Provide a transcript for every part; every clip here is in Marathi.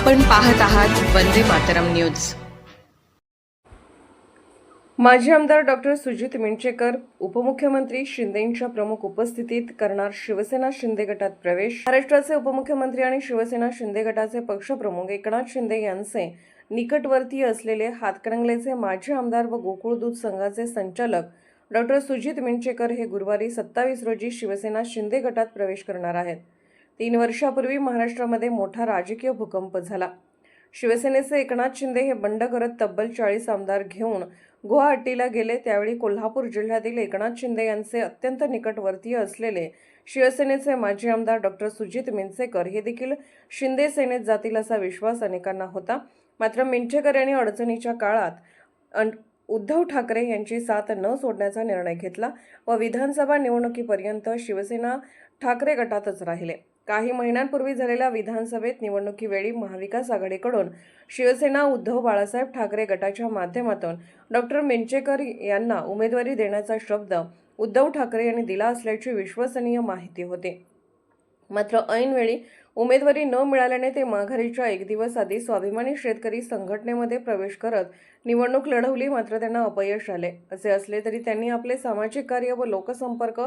आपण पाहत आहात वंदे मातरम न्यूज. माजी आमदार डॉक्टर सुजित मिंचेकर उपमुख्यमंत्री शिंदेंच्या प्रमुख उपस्थितीत करणार शिवसेना शिंदे गटात प्रवेश. महाराष्ट्राचे उपमुख्यमंत्री आणि शिवसेना शिंदे गटाचे पक्षप्रमुख एकनाथ शिंदे यांचे निकटवर्तीय असलेले हातकणंगलेचे माजी आमदार व गोकुळ दूध संघाचे संचालक डॉक्टर सुजित मिंचेकर हे गुरुवारी सत्तावीस रोजी शिवसेना शिंदे गटात प्रवेश करणार आहेत. तीन वर्षापूर्वी महाराष्ट्रामध्ये मोठा राजकीय भूकंप झाला. शिवसेनेचे एकनाथ शिंदे हे बंड करत तब्बल चाळीस आमदार घेऊन गुवाहाटीला गेले. त्यावेळी कोल्हापूर जिल्ह्यातील एकनाथ शिंदे यांचे अत्यंत निकटवर्तीय असलेले शिवसेनेचे माजी आमदार डॉक्टर सुजित मिंचेकर हे देखील शिंदे सेनेत जातील असा विश्वास अनेकांना होता. मात्र मिंचेकर यांनी अडचणीच्या काळात अन- उद्धव ठाकरे यांची साथ न सोडण्याचा निर्णय घेतला व विधानसभा निवडणुकीपर्यंत शिवसेना ठाकरे गटातच राहिले. काही महिन्यांपूर्वी झालेल्या विधानसभेत निवडणुकीवेळी महाविकास आघाडीकडून शिवसेना उद्धव बाळासाहेब ठाकरे गटाच्या माध्यमातून डॉक्टर मिंचेकर यांना उमेदवारी देण्याचा शब्द उद्धव ठाकरे यांनी दिला असल्याची विश्वसनीय माहिती होती. मात्र ऐनवेळी उमेदवारी न मिळाल्याने ते माघारीच्या एक दिवस आधी स्वाभिमानी शेतकरी संघटनेमध्ये प्रवेश करत निवडणूक लढवली मात्र त्यांना अपयश आले. असे असले तरी त्यांनी आपले सामाजिक कार्य व लोकसंपर्क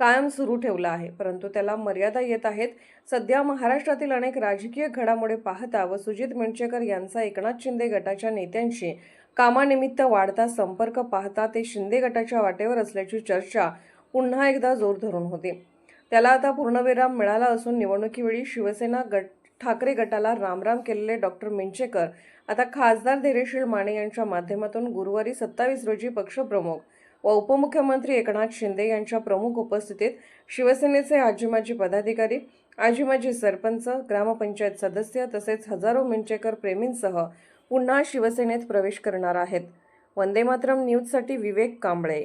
कायम सुरू ठेवला आहे. परंतु त्याला मर्यादा येत आहेत. सध्या महाराष्ट्रातील अनेक राजकीय घडामोडी पाहता व सुजित मिणचेकर यांचा एकनाथ शिंदे गटाच्या नेत्यांशी कामानिमित्त वाढता संपर्क पाहता ते शिंदे गटाच्या वाटेवर असल्याची चर्चा पुन्हा एकदा जोर धरून होती. त्याला आता पूर्णविराम मिळाला असून निवडणुकीवेळी शिवसेना गट ठाकरे गटाला रामराम केलेले डॉक्टर मिंचेकर आता खासदार धैर्यशील माने यांच्या माध्यमातून गुरुवारी सत्तावीस रोजी पक्षप्रमुख व उपमुख्यमंत्री एकनाथ शिंदे यांच्या प्रमुख उपस्थितीत शिवसेनेचे आजी माजी पदाधिकारी आजी माजी सरपंच ग्रामपंचायत सदस्य तसेच हजारो मिंचेकर प्रेमींसह पुन्हा शिवसेनेत प्रवेश करणार आहेत. वंदे मातरम न्यूजसाठी विवेक कांबळे.